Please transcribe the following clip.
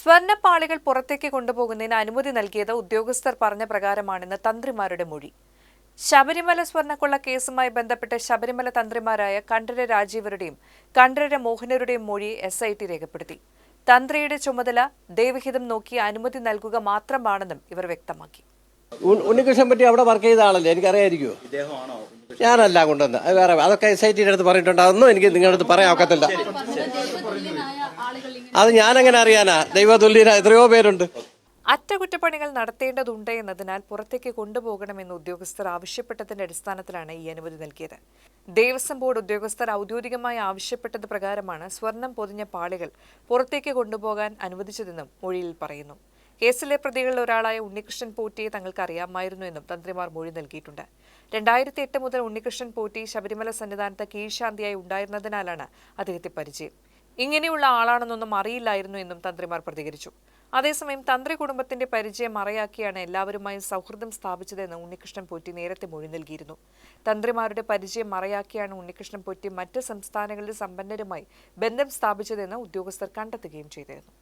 സ്വർണപ്പാളികൾ പുറത്തേക്ക് കൊണ്ടുപോകുന്നതിന് അനുമതി നൽകിയത് ഉദ്യോഗസ്ഥർ പറഞ്ഞ പ്രകാരമാണെന്ന് തന്ത്രിമാരുടെ മൊഴി. ശബരിമല സ്വർണക്കൊള്ള കേസുമായി ബന്ധപ്പെട്ട് ശബരിമല തന്ത്രിമാരായ കണ്ഠര രാജീവരുടെയും കണ്ഠര മോഹനരുടെയും മൊഴി എസ് ഐ ടി രേഖപ്പെടുത്തി. തന്ത്രിയുടെ ചുമതല ദേവഹിതം നോക്കി അനുമതി നൽകുക മാത്രമാണെന്നും ഇവർ വ്യക്തമാക്കി. ഉണ്ണികൃഷ്ണൻ പറ്റി അവിടെ വർക്ക് ചെയ്ത ആളല്ലേ? എനിക്കറിയായിരിക്കുമോ ഞാനല്ല കൊണ്ടുവന്ന് അത് വേറെ അതൊക്കെ എസ് ഐ ടിയുടെ അടുത്ത് പറഞ്ഞിട്ടുണ്ട് അതൊന്നും എനിക്ക് നിങ്ങളുടെ അടുത്ത് പറയാൻ ഒക്കത്തില്ല. അത് ഞാനെങ്ങനെ അറിയാനാ. ദൈവതുല്യന എത്രയോ പേരുണ്ട്. അറ്റകുറ്റപ്പണികൾ നടത്തേണ്ടതുണ്ട് എന്നതിനാൽ പുറത്തേക്ക് കൊണ്ടുപോകണമെന്ന് ഉദ്യോഗസ്ഥർ ആവശ്യപ്പെട്ടതിന്റെ അടിസ്ഥാനത്തിലാണ് ഈ അനുമതി നൽകിയത്. ദേവസ്വം ബോർഡ് ഉദ്യോഗസ്ഥർ ഔദ്യോഗികമായി ആവശ്യപ്പെട്ടത് പ്രകാരമാണ് സ്വർണം പൊതിഞ്ഞ പാളികൾ പുറത്തേക്ക് കൊണ്ടുപോകാൻ അനുവദിച്ചതെന്നും മൊഴിയിൽ പറയുന്നു. കേസിലെ പ്രതികളിൽ ഒരാളായ ഉണ്ണികൃഷ്ണൻ പോറ്റിയെ തങ്ങൾക്ക് അറിയാമായിരുന്നു എന്നും തന്ത്രിമാർ മൊഴി നൽകിയിട്ടുണ്ട്. രണ്ടായിരത്തി എട്ട് മുതൽ ഉണ്ണികൃഷ്ണൻ പോറ്റി ശബരിമല സന്നിധാനത്ത് കീഴ്ശാന്തിയായി ഉണ്ടായിരുന്നതിനാലാണ് അദ്ദേഹത്തെ പരിചയം. ഇങ്ങനെയുള്ള ആളാണെന്നൊന്നും അറിയില്ലായിരുന്നു എന്നും തന്ത്രിമാർ പ്രതികരിച്ചു. അതേസമയം തന്ത്രി കുടുംബത്തിന്റെ പരിചയം മറയാക്കിയാണ് എല്ലാവരുമായും സൗഹൃദം സ്ഥാപിച്ചതെന്ന് ഉണ്ണികൃഷ്ണൻ പോറ്റി നേരത്തെ മൊഴി നൽകിയിരുന്നു. തന്ത്രിമാരുടെ പരിചയം മറയാക്കിയാണ് ഉണ്ണികൃഷ്ണൻ പോറ്റി മറ്റ് സംസ്ഥാനങ്ങളിലെ സമ്പന്നരുമായി ബന്ധം സ്ഥാപിച്ചതെന്ന് ഉദ്യോഗസ്ഥർ കണ്ടെത്തുകയും ചെയ്തിരുന്നു.